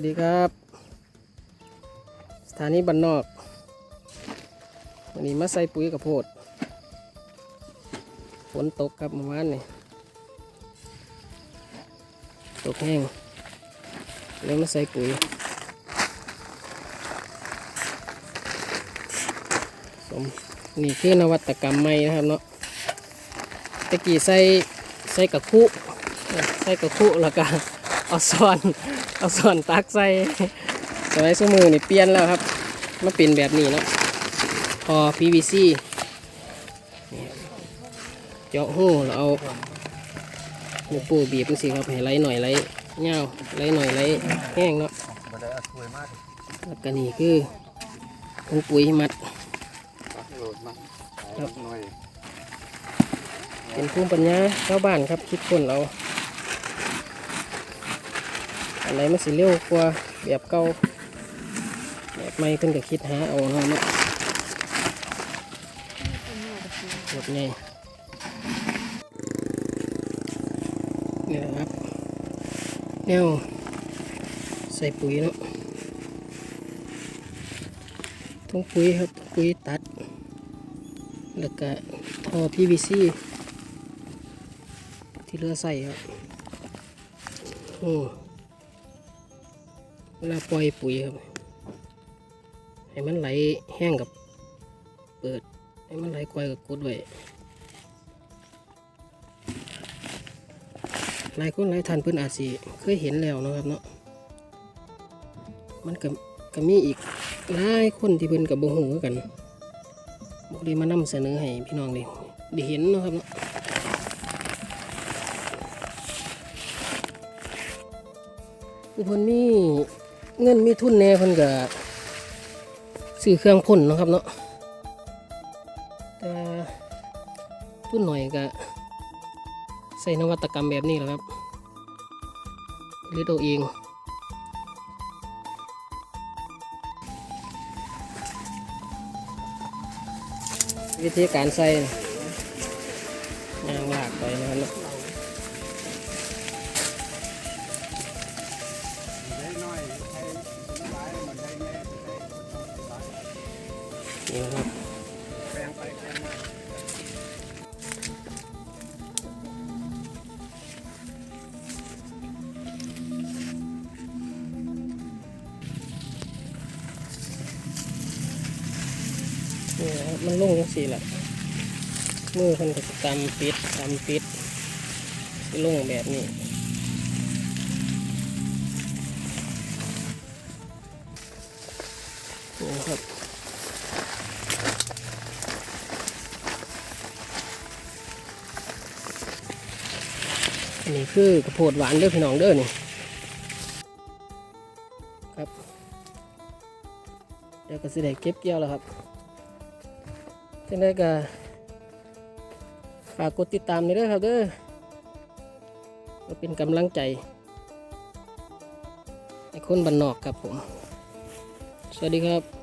สวัสดีครับ สถานีบ้านนอก วันนี้มาใส่ปุ๋ยกับโพด ฝนตกครับเมื่อวานนี่ตกแห้งเลยมาใส่ปุ๋ยสมนี่คือนวัตกรรมใหม่นะครับเนาะตะกี้ใส่ใส่กระคุใส่กระคุแล้วก็ เอาส่วนเอาส่วนตักใส่สมัยสมือนี่เปลี่ยนแล้วครับมาเป็นแบบนี้เนาะพอ PVC นี่เจาะหูแล้วเอานิ้วโป้บีบดูสิครับให้ไหลหน่อยไหลเงาวไหลหน่อยไหลแห้งเนาะกแล้วก็นี่คือถุงปุ๋ยมัดโหลดมาครับหน่อยเป็นภูมิปัญญาชาวบ้านครับคิดคนเรา อันไหนมันสิเร็วกว่าแบบเก่าแบบใหม่เพิ่นก็คิดหาเอาเนาะเนาะแบบไงนี่แหละครับแนวใส่ปุ๋ยเนาะถุงปุ๋ยครับปุ๋ยตัด แล้วก็ท่อ PVC ที่เรือใส่ครับโอ้ เวลาปล่อยปุ๋ยครับ ให้มันไหลแห้งกับเปิด ให้มันไหลกวอยกับกดไว้หลายคนหลายท่านเพิ่นอาจสิเคยเห็นแล้วนะครับเนาะ มันก็ก็มีอีกหลายคนที่เพิ่นกับบ่ฮู้กันบ่ได้มานำเสนอให้พี่น้องได้ได้เห็นนะครับเนาะคือเพิ่นมี เงินมีทุนแน่เพิ่นก็ซื้อเครื่องพ่นนะครับเนาะแต่ทุนหน่อยก็ใส่นวัตกรรมแบบนี้แหละครับผลิตเอาเองวิธีการใส่ยางลากไปนะครับ นี่นะครับนี่นะครับมันลงจังสี่แหละมือเพิ่นก็สิกำปิดกำปิดสิลงแบบนี้นี่ครับ นนี้คือกระโพดหวานเด้อพี่น้องเด้อนี่ครับ เดี๋ยวก็สิได้เก็บเกี่ยวแล้วครับจังได้ก็ฝากกดติดตามนี่ด้วยครับเด้อก็เป็นกำลังใจให้คนบันนอกครับผม สวัสดีครับ